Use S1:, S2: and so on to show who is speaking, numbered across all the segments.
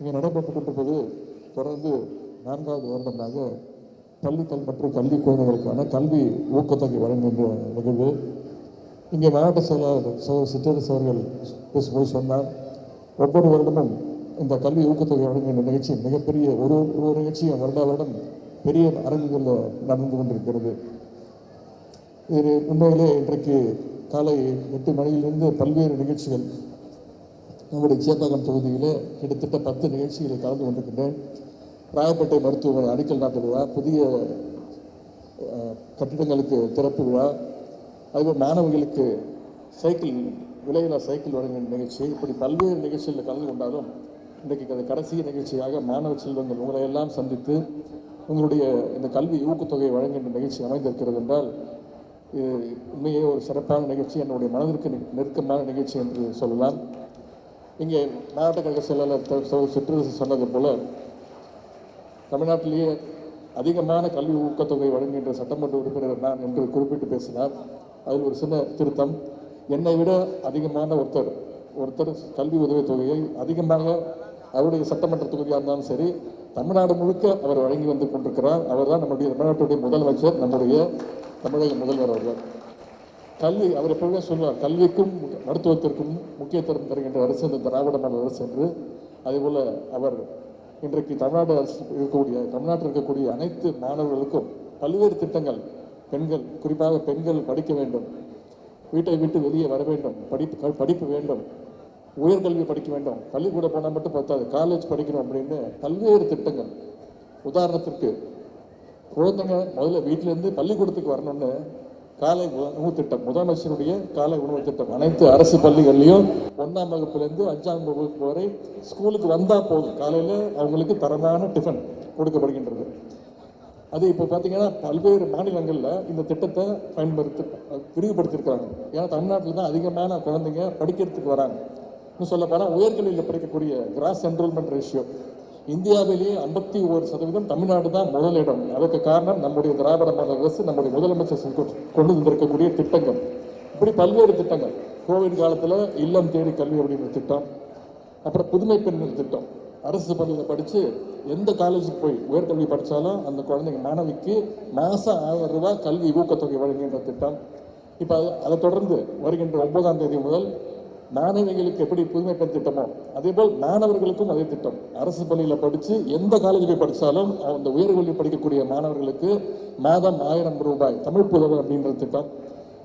S1: இங்கே நடைபெற்றுக் கொண்டிருப்பது தொடர்ந்து நான்காவது வருடமாக பள்ளிக்கல் மற்றும் கல்வி குழந்தைகளுக்கான கல்வி ஊக்கத்தொகை வழங்குகின்ற நிகழ்வு. இங்கே மாவட்ட செயலாளர் சோ- சிற்றரசு அவர்கள் பேசும்போது சொன்னார் ஒவ்வொரு வருடமும் இந்த கல்வி ஊக்கத்தொகை வழங்குகின்ற நிகழ்ச்சி மிகப்பெரிய ஒரு ஒரு நிகழ்ச்சியும் வருடா வருடம் பெரிய அரங்குகளில் நடந்து கொண்டிருக்கிறது. இது உண்மையிலே இன்றைக்கு காலை எட்டு மணியிலிருந்து பல்வேறு நிகழ்ச்சிகள் நம்முடைய சேப்பாக்கம் தொகுதியிலே கிட்டத்தட்ட பத்து நிகழ்ச்சிகளில் கலந்து கொண்டிருக்கின்றேன். ராயப்பேட்டை மருத்துவமனை அடிக்கல் நாட்டு விழா புதிய கட்டிடங்களுக்கு திறப்பு விழா அதுபோல் மாணவர்களுக்கு சைக்கிள் விலையில்லா சைக்கிள் வழங்கும் நிகழ்ச்சி இப்படி பல்வேறு நிகழ்ச்சிகளில் கலந்து கொண்டாலும் இன்றைக்கு அது கடைசி நிகழ்ச்சியாக மாணவ செல்வங்கள் உங்களை எல்லாம் சந்தித்து உங்களுடைய இந்த கல்வி ஊக்கத்தொகை வழங்குகின்ற நிகழ்ச்சி அமைந்திருக்கிறது என்றால் இது உண்மையே ஒரு சிறப்பான நிகழ்ச்சி என்னுடைய மனதிற்கு நெருக்கமான நிகழ்ச்சி என்று சொல்லலாம். இங்கே மாவட்ட கழக செயலாளர் சிற்றரசு சொன்னது போல தமிழ்நாட்டிலேயே அதிகமான கல்வி ஊக்கத்தொகை வழங்குகின்ற சட்டமன்ற உறுப்பினர் நான் என்று குறிப்பிட்டு பேசினார். அதில் ஒரு சின்ன திருத்தம். என்னை விட அதிகமான ஒருத்தர் ஒருத்தர் கல்வி உதவித் தொகையை அதிகமாக அவருடைய சட்டமன்ற தொகுதியாக இருந்தாலும் சரி தமிழ்நாடு முழுக்க அவர் வழங்கி வந்து கொண்டிருக்கிறார். அவர் தான் நம்முடைய தமிழ்நாட்டுடைய முதலமைச்சர் நம்முடைய தமிழக முதல்வர் அவர்கள் கல்வி அவர் எப்பவுமே சொல்லுவார் கல்விக்கும் மருத்துவத்திற்கும் முக்கியத்துவம் தருகின்ற அரசு இந்த திராவிட மாடல் அரசு என்று. அதேபோல் அவர் இன்றைக்கு தமிழ்நாடு அரசு இருக்கக்கூடிய தமிழ்நாட்டில் இருக்கக்கூடிய அனைத்து மாணவர்களுக்கும் பல்வேறு திட்டங்கள் பெண்கள் குறிப்பாக பெண்கள் படிக்க வேண்டும் வீட்டை விட்டு வெளியே வர வேண்டும் படிப்பு படிப்பு வேண்டும் உயர்கல்வி படிக்க வேண்டும் பள்ளிக்கூட போனால் மட்டும் பத்தாது காலேஜ் படிக்கணும் அப்படின்னு பல்வேறு திட்டங்கள். உதாரணத்திற்கு குழந்தைங்க முதல்ல வீட்டிலேருந்து பள்ளிக்கூடத்துக்கு வரணும்னு காலை உணவு திட்டம் முதலமைச்சருடைய காலை உணவு திட்டம். அனைத்து அரசு பள்ளிகள்லையும் ஒன்றாம் வகுப்புலேருந்து அஞ்சாம் வகுப்பு வரை ஸ்கூலுக்கு வந்தால் போதும். காலையில் அவங்களுக்கு தரமான டிஃபன் கொடுக்கப்படுகின்றது. அது இப்போ பார்த்தீங்கன்னா பல்வேறு மாநிலங்களில் இந்த திட்டத்தை பயன்படுத்தி விரிவுபடுத்தியிருக்கிறாங்க. ஏன்னா தமிழ்நாட்டில் தான் அதிகமான குழந்தைங்க படிக்கிறதுக்கு வராங்க. இன்னும் சொல்ல போனால் உயர்கல்வியில் படிக்கக்கூடிய கிராஸ் என்ரோல்மெண்ட் ரேஷியோ இந்தியாவிலேயே ஐம்பத்தி ஒரு சதவீதம் தமிழ்நாடு தான் முதலிடம் அதுக்கு காரணம் நம்முடைய திராவிட மாடல் அரசு நம்முடைய முதலமைச்சர் கொண்டு வந்திருக்கக்கூடிய திட்டங்கள். இப்படி பல்வேறு திட்டங்கள். கோவிட் காலத்தில் இல்லம் தேடி கல்வி அப்படிங்கிற திட்டம் அப்புறம் புதுமை பெண்கள் திட்டம். அரசு பள்ளியில் படித்து எந்த காலேஜுக்கு போய் உயர்கல்வி படித்தாலும் அந்த குழந்தைங்க மாணவிக்கு மாதம் ஆயிரம் ரூபாய் கல்வி ஊக்கத்தொகை வழங்குகின்ற திட்டம். இப்போ அது அதை தொடர்ந்து வருகின்ற ஒன்பதாம் தேதி முதல் மாணவிகளுக்கு எப்படி புதுமை பெண் திட்டமோ அதேபோல் மாணவர்களுக்கும் அதே திட்டம். அரசு பள்ளியில் படித்து எந்த காலேஜ் போய் படித்தாலும் அந்த உயர்கல்வி படிக்கக்கூடிய மாணவர்களுக்கு மாதம் ஆயிரம் ரூபாய் தமிழ் புதவி அப்படின்ற திட்டம்.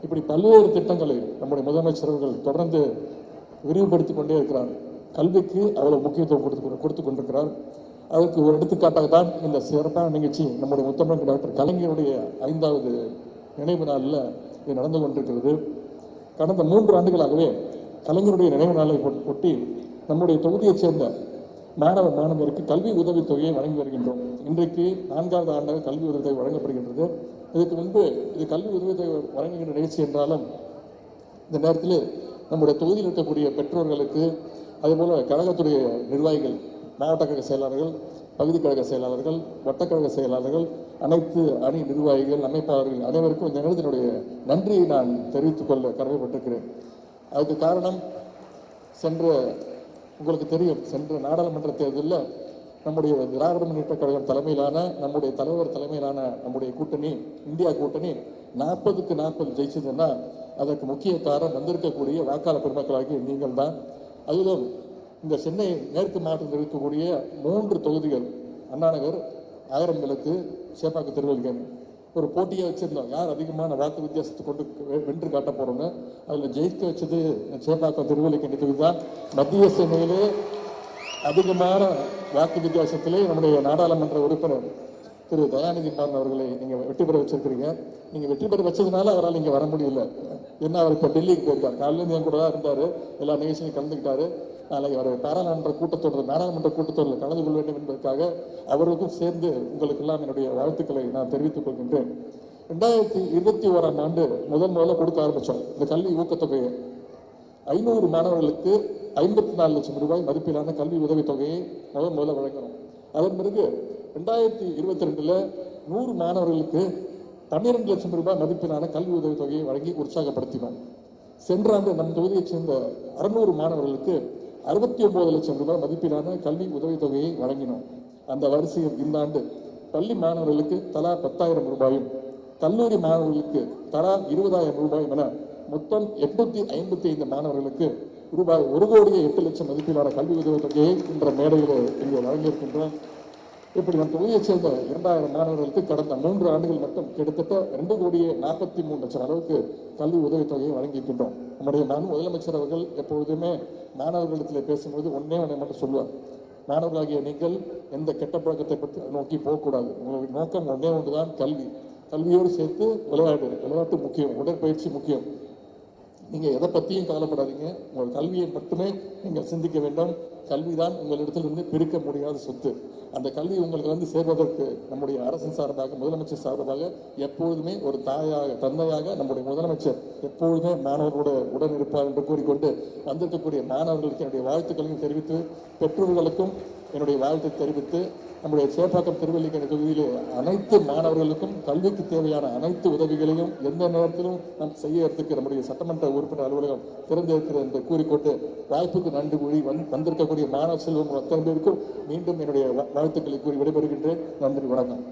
S1: இப்படி பல்வேறு திட்டங்களை நம்முடைய முதலமைச்சர் அவர்கள் தொடர்ந்து விரிவுபடுத்தி கொண்டே இருக்கிறார். கல்விக்கு அவ்வளோ முக்கியத்துவம் கொடுத்து கொடுத்து கொண்டிருக்கிறார். அதற்கு ஒரு எடுத்துக்காட்டாக தான் இந்த சிறப்பான நிகழ்ச்சி நம்முடைய முத்தமிழ் டாக்டர் கலைஞருடைய ஐந்தாவது நினைவு நாளில் இது நடந்து கொண்டிருக்கிறது. கடந்த மூன்று ஆண்டுகளாகவே கலைஞருடைய நினைவு நாளை ஒட்டி நம்முடைய தொகுதியைச் சேர்ந்த மாணவ மாணவருக்கு கல்வி உதவித் தொகையை வழங்கி வருகின்றோம். இன்றைக்கு நான்காவது ஆண்டாக கல்வி உதவித்தொகை வழங்கப்படுகின்றது. இதுக்கு முன்பு இது கல்வி உதவித்தொகை வழங்குகின்ற நிகழ்ச்சி என்றாலும் இந்த நேரத்தில் நம்முடைய தொகுதியில் இருக்கக்கூடிய பெற்றோர்களுக்கு அதேபோல் கழகத்துடைய நிர்வாகிகள் மாவட்ட கழக செயலாளர்கள் பகுதி கழக செயலாளர்கள் வட்டக்கழக செயலாளர்கள் அனைத்து அணி நிர்வாகிகள் அமைப்பாளர்கள் அனைவருக்கும் இந்த நேரத்தினுடைய நன்றியை நான் தெரிவித்துக் கொள்ள கடமைப்பட்டிருக்கிறேன். அதுக்கு காரணம் சென்ற உங்களுக்கு தெரியும் சென்ற நாடாளுமன்ற தேர்தலில் நம்முடைய திராவிட முன்னேற்ற கழகம் தலைமையிலான நம்முடைய தலைவர் தலைமையிலான நம்முடைய கூட்டணி இந்தியா கூட்டணி நாற்பதுக்கு நாற்பது ஜெயிச்சதுன்னா அதற்கு முக்கிய காரணம் வந்திருக்கக்கூடிய வாக்காளர் பெருமக்களாகிய நீங்கள் தான். அதிலும் இந்த சென்னை மேற்கு மாவட்டத்தில் இருக்கக்கூடிய மூன்று தொகுதிகள் அண்ணாநகர் ஆயிரம் விளக்கு சேப்பாக்கு திருவள்ளிக்கேணி ஒரு போட்டியை வச்சுருந்தோம். யார் அதிகமான வாக்கு வித்தியாசத்தை கொண்டு வென்று காட்ட போகிறோங்க அதில் ஜெயிக்க வச்சது சேப்பாக்கம் திருவள்ளி தொகுதி தான் மத்திய சென்னையிலே அதிகமான வாக்கு வித்தியாசத்திலே நம்முடைய நாடாளுமன்ற உறுப்பினர் திரு தயாநிதி மாறன் அவர்களை நீங்கள் வெற்றி பெற வச்சிருக்கிறீங்க. நீங்கள் வெற்றி பெற வச்சதுனால அவரால் இங்கே வர முடியல. என்ன அவர் இப்போ டெல்லிக்கு போயிருக்கார். காலையிலேருந்து என் கூட தான் இருந்தார். எல்லா நிகழ்ச்சியும் கலந்துக்கிட்டாரு. நாளை அவர் பாராளுமன்ற கூட்டத்தொடர் நாடாளுமன்ற கூட்டத்தொடரில் கலந்து கொள்ள வேண்டும் என்பதற்காக அவர்களுக்கும் சேர்ந்து உங்களுக்கெல்லாம் என்னுடைய வாழ்த்துக்களை நான் தெரிவித்துக் கொள்கின்றேன். ரெண்டாயிரத்தி இருபத்தி ஓராம் ஆண்டு முதல் முதல்ல கொடுக்க ஆரம்பித்தோம் இந்த கல்வி ஊக்கத்தொகையை. ஐநூறு மாணவர்களுக்கு ஐம்பத்தி நாலு லட்சம் ரூபாய் மதிப்பிலான கல்வி உதவித் தொகையை முதல்ல வழங்கணும். அதன் பிறகு ரெண்டாயிரத்தி இருபத்தி ரெண்டில் நூறு மாணவர்களுக்கு பன்னிரெண்டு லட்சம் ரூபாய் மதிப்பிலான கல்வி உதவித் தொகையை வழங்கி உற்சாகப்படுத்தினோம். சென்ற ஆண்டு நம் தொகுதியைச் சேர்ந்த அறுநூறு மாணவர்களுக்கு அறுபத்தி ஒன்பது லட்சம் ரூபாய் மதிப்பிலான கல்வி உதவித்தொகையை வழங்கினோம். அந்த வரிசையில் இந்த ஆண்டு பள்ளி மாணவர்களுக்கு தலா பத்தாயிரம் ரூபாயும் கல்லூரி மாணவர்களுக்கு தலா இருபதாயிரம் ரூபாயும் என மொத்தம் எட்நூத்தி ஐம்பத்தி ஐந்து மாணவர்களுக்கு ரூபாய் ஒரு கோடியே எட்டு லட்சம் மதிப்பிலான கல்வி உதவித்தொகையை என்ற மேடையில் இங்கே வழங்கியிருக்கின்றோம். இப்படி நம் தொகையை சேர்ந்த இரண்டாயிரம் மாணவர்களுக்கு கடந்த மூன்று ஆண்டுகள் மட்டும் கிட்டத்தட்ட ரெண்டு கோடியே நாற்பத்தி மூணு லட்சம் அளவுக்கு கல்வி உதவித்தொகையை வழங்கியிருக்கின்றோம். நம்முடைய நான் முதலமைச்சர் அவர்கள் எப்பொழுதுமே மாணவர்களிடத்தில் பேசும்போது ஒன்றே ஒன்றை மட்டும் சொல்லுவார். மாணவர்களாகிய நீங்கள் எந்த கெட்ட பழக்கத்தை பற்றி நோக்கி போகக்கூடாது. உங்களுடைய நோக்கம் ஒன்றே தான் கல்வி. கல்வியோடு சேர்த்து விளையாடு. விளையாட்டு முக்கியம். உடற்பயிற்சி முக்கியம். நீங்கள் எதை பற்றியும் கவலைப்படாதீங்க. உங்கள் கல்வியை மட்டுமே நீங்கள் சிந்திக்க வேண்டும். கல்வி தான் உங்களிடத்திலிருந்து பிரிக்க முடியாத சொத்து. அந்த கல்வி உங்களுக்கு வந்து சேர்வதற்கு நம்முடைய அரசின் சார்பாக முதலமைச்சர் சார்பாக எப்பொழுதுமே ஒரு தாயாக தந்தையாக நம்முடைய முதலமைச்சர் எப்பொழுதுமே மாணவர்களோட உடன் இருப்பார் என்று கூறிக்கொண்டு வந்திருக்கக்கூடிய மாணவர்களுக்கு என்னுடைய வாழ்த்துக்களையும் தெரிவித்து பெற்றோர்களுக்கும் என்னுடைய வாழ்த்தை தெரிவித்து நம்முடைய சேப்பாக்கம் திருவல்லிக்கணி தொகுதியிலே அனைத்து மாணவர்களுக்கும் கல்விக்கு தேவையான அனைத்து உதவிகளையும் எந்த நேரத்திலும் நாம் செய்யறதுக்கு நம்முடைய சட்டமன்ற உறுப்பினர் அலுவலகம் திறந்திருக்கிறது என்று கூறிக்கொண்டு வாய்ப்புக்கு நன்றி கூறி வந் வந்திருக்கக்கூடிய மாணவ செல்வம் அத்தனை பேருக்கும் மீண்டும் என்னுடைய வாழ்த்துக்களை கூறி விடைபெறுகின்றேன். நன்றி வணக்கம்.